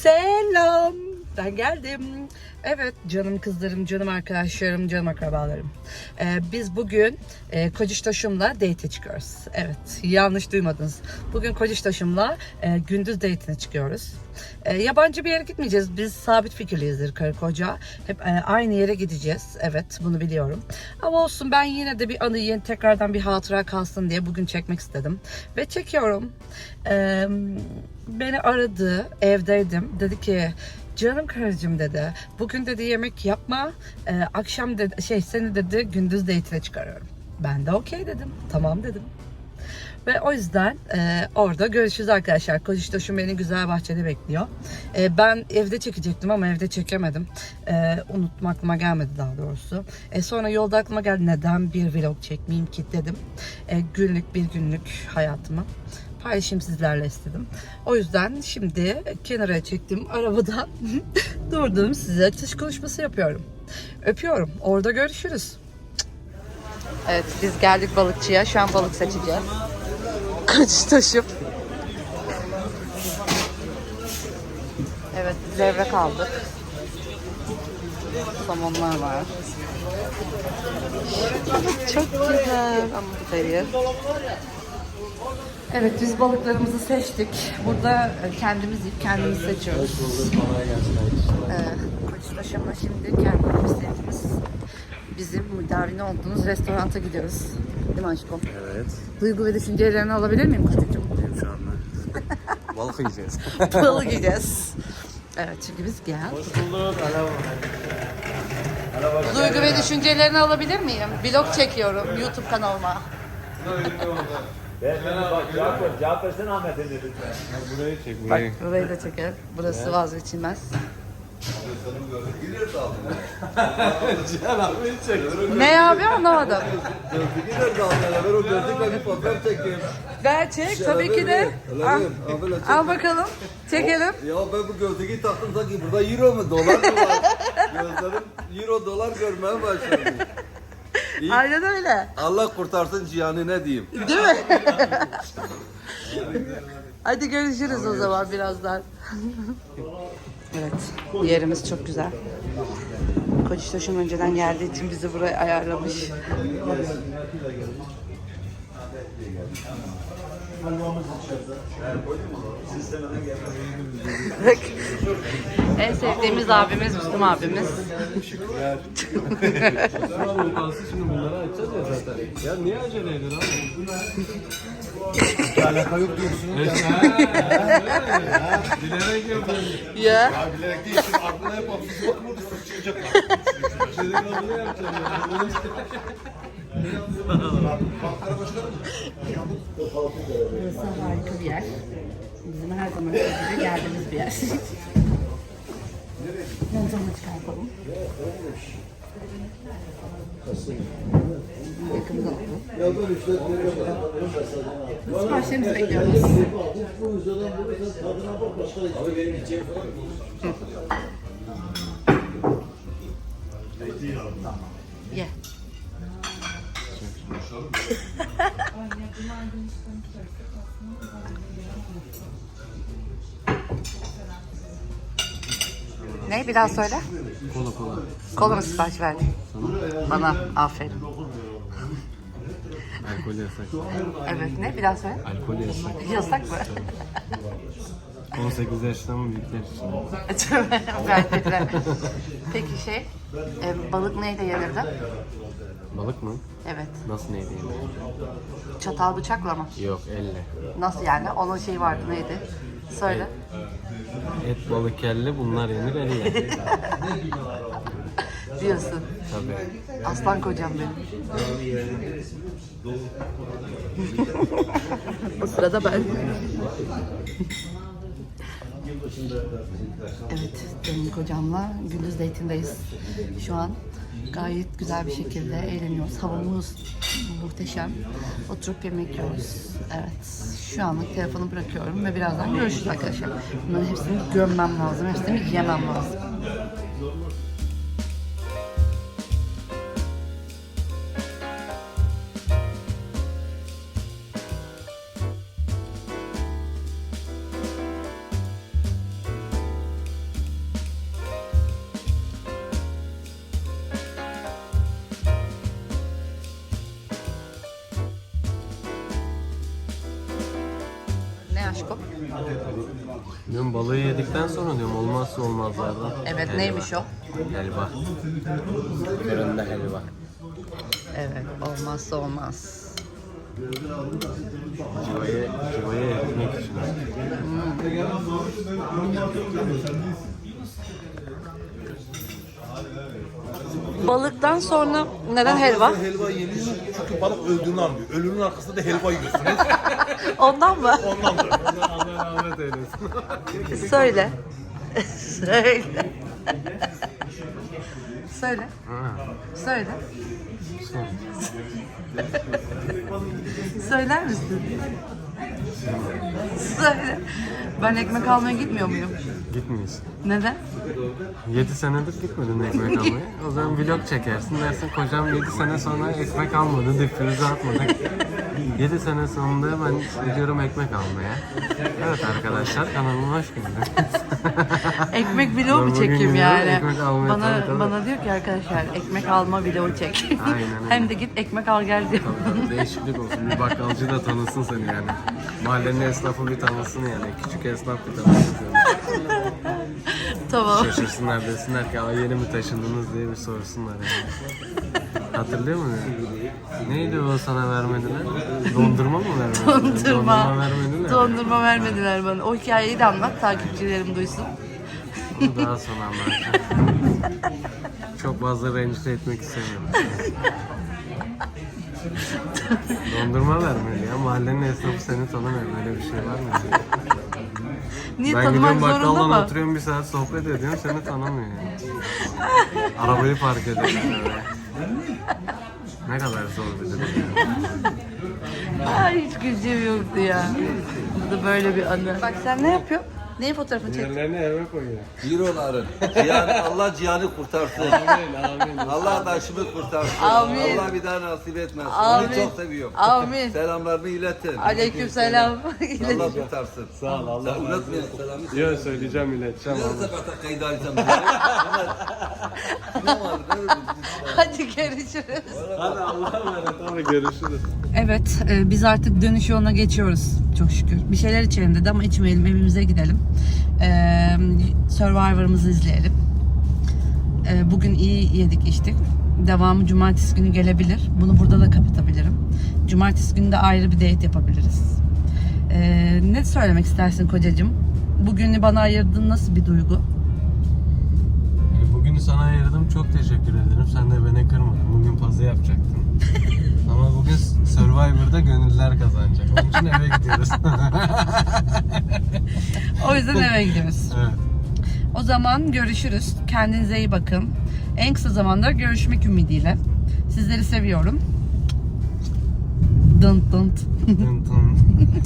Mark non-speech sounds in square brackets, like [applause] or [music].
Selam. Ben geldim. Evet canım kızlarım, canım arkadaşlarım, canım akrabalarım. Ee, biz bugün e, Kociştaşım'la date çıkıyoruz. Evet yanlış duymadınız. Bugün Kociştaşım'la e, gündüz date'ine çıkıyoruz. E, yabancı bir yere gitmeyeceğiz. Biz sabit fikirliyizdir karı koca. Hep e, aynı yere gideceğiz. Evet bunu biliyorum. Ama olsun ben yine de bir anı yeni tekrardan bir hatıra kalsın diye bugün çekmek istedim. Ve çekiyorum. Ee, beni aradı. Evdeydim. Dedi ki Canım karıcığım dedi. Bugün dedi yemek yapma. Ee, akşam dedi şey seni dedi gündüz date'ine çıkarıyorum. Ben de okey dedim. Tamam dedim. Ve o yüzden e, orada görüşürüz arkadaşlar. Kociştaşım beni güzel bahçede bekliyor. E, ben evde çekecektim ama evde çekemedim. E, unutma aklıma gelmedi daha doğrusu. E, sonra yolda aklıma geldi neden bir vlog çekmeyeyim ki dedim. E, günlük bir günlük hayatımı paylaşayım sizlerle istedim. O yüzden şimdi kenara çektim arabadan [laughs] durdum size atış konuşması yapıyorum. Öpüyorum. Orada görüşürüz. Evet biz geldik balıkçıya. Şu an balık seçeceğiz. Kaç taşım. Evet levrek aldık. Somonlar var. Çok güzel. Ama bu. Evet biz balıklarımızı seçtik. Burada e, kendimiz yiyip kendimiz seçiyoruz. Ee, Koçtaşı'na şimdi kendimiz sevdiğimiz bizim müdavin olduğumuz restoranta gidiyoruz. Değil mi aşkım? Evet. Duygu ve düşüncelerini alabilir miyim kuşcuğum? Şu anda. [laughs] Balık yiyeceğiz. [laughs] Balık yiyeceğiz. Evet çünkü biz gel. Duygu ve düşüncelerini alabilir miyim? Vlog çekiyorum YouTube kanalıma. Bak cevap ver. Cevap versene Ahmet'e de lütfen. Burayı çek Bak burayı. burayı da çeker. Burası vazgeçilmez. Cihan abi çek. Ne abi anlamadım. Gözlüğü nerede almaya? Ben o gözlükle bir fotoğraf çekeyim. Ver çek tabii ki de. Al, çek. al bakalım. Çekelim. Ya ben bu gözlüğü taktım sanki burada euro mu dolar mı var? Gözlerim euro dolar görmeye başladı. İyi. Aynen öyle. Allah kurtarsın Cihan'ı ne diyeyim? Değil mi? Hadi görüşürüz o zaman birazdan. [laughs] evet, yerimiz çok güzel. Koçtaşım önceden geldiği için bizi buraya ayarlamış. En sevdiğimiz abimiz Müslüm abimiz. Ya. Ya niye acele ediyorsun abi? Yok diyorsun. Bilerek yapıyorum. Ya. Bilerek değil aklına hep burada fıs çıkacak. Dedikodu yapacağım ya. Burası harika bir yer. Bizim her zaman gibi geldiğimiz bir yer. Montunu çıkartalım. Yakında oldu. Siparişlerimizi bekliyoruz. Abi benim içeceğim falan Ye. ne? Bir daha söyle. Kola kola. Kola mı sipariş verdin? Bana. Aferin. Alkol yasak. Evet ne? Bir daha söyle. Alkol yasak. Yasak mı? 18 yaşından mı büyükler için? Peki şey, e, balık neyle yenirdi? Balık mı? Evet. Nasıl neydi yani? Çatal bıçakla mı? Yok elle. Nasıl yani? Onun şeyi vardı neydi? Söyle. Et balık kelle bunlar yenir elle. [laughs] Diyorsun. Tabii. Aslan kocam benim. [laughs] o sırada ben. evet, benim kocamla gündüz date'indeyiz. Şu an gayet güzel bir şekilde eğleniyoruz. Havamız muhteşem. Oturup yemek yiyoruz. Evet, şu anlık telefonu bırakıyorum ve birazdan görüşürüz arkadaşlar. Bunların hepsini gömmem lazım, hepsini yemem lazım. Diyorum balığı yedikten sonra diyorum olmazsa olmazlardan. Evet Helva. neymiş o? Helva. Fırında helva. Evet olmazsa olmaz. Civayı, civayı eritmek için. Balıktan sonra neden helva? Helva yeniyor çünkü balık öldüğünü anlıyor. Ölünün arkasında da helva yiyorsun. [laughs] Ondan mı? Ondandır. Allah eylesin. Söyle. Söyle. Söyle. Söyle. Söyler misin? Söyle. Ben ekmek almaya gitmiyor muyum? Gitmeyiz. Neden? 7 senedir gitmedin ekmek almaya. O zaman vlog çekersin dersin kocam 7 sene sonra ekmek almadı, difrize atmadık. 7 sene sonunda ben gidiyorum ekmek almaya. Evet arkadaşlar kanalıma hoş geldiniz. Ekmek vlogu Ben mu çekeyim yani? almaya, bana tabii, tabii. bana diyor ki arkadaşlar ekmek alma vlogu çek. Aynen. [laughs] Hem de git ekmek al gel diyor. Tabii, Değişiklik olsun. Bir bakkalcı da tanısın seni yani. Mahallenin esnafı bir tanısın yani. Küçük esnaf bir tanısın. Tamam. Şaşırsınlar desinler ki Aa, yeni mi taşındınız diye bir sorsunlar yani. Hatırlıyor musun? Neydi o sana vermediler? Dondurma mı vermediler? [laughs] Dondurma. vermediler. Dondurma vermediler bana. O hikayeyi de anlat takipçilerim duysun. Onu daha sonra anlatacağım. Çok fazla rencide etmek istemiyorum. Dondurma vermedi ya. Mahallenin esnafı seni tanımıyor. Böyle bir şey var mı? Niye Ben tanımak gidiyorum zorunda bakkaldan mı? oturuyorum bir saat sohbet ediyorum seni tanımıyor yani. [laughs] Arabayı park ediyorum. ne kadar zor bir durum. Ay hiç gücüm yoktu ya. Bu da böyle bir anı. Bak sen ne yapıyorsun? Neyin fotoğrafını çek? Yerlerini eve koyuyor. Euroların. Cihan, Allah cihanı kurtarsın. Allah taşımı kurtarsın. Amin. Allah bir daha nasip etmesin. Amin. Onu çok seviyorum. Amin. Selamlarımı iletin. Aleykümselam. Allah kurtarsın. Sağ ol Allah. Sen unutmayın selamı. Yok söyleyeceğim ileteceğim ama. sabahta kayıt alacağım. [laughs] Hadi görüşürüz. Hadi Allah'a emanet abi görüşürüz. Evet, e, biz artık dönüş yoluna geçiyoruz. Çok şükür. Bir şeyler içelim dedi ama içmeyelim, evimize gidelim. E, Survivor'ımızı izleyelim. E, bugün iyi yedik, içtik. Devamı cumartesi günü gelebilir. Bunu burada da kapatabilirim. Cumartesi günü de ayrı bir date yapabiliriz. E, ne söylemek istersin kocacığım? Bugünü bana ayırdın nasıl bir duygu? Bugün sana ayırdım çok teşekkür ederim. Sen de beni kırmadın. Bugün pazı yapacaktın. [laughs] Ama bugün Survivor'da gönüller kazanacak. Onun için eve gidiyoruz. [laughs] O yüzden eve gidiyoruz. evet. O zaman görüşürüz. Kendinize iyi bakın. En kısa zamanda görüşmek ümidiyle. Sizleri seviyorum. Dın dın. Tın tın. [laughs]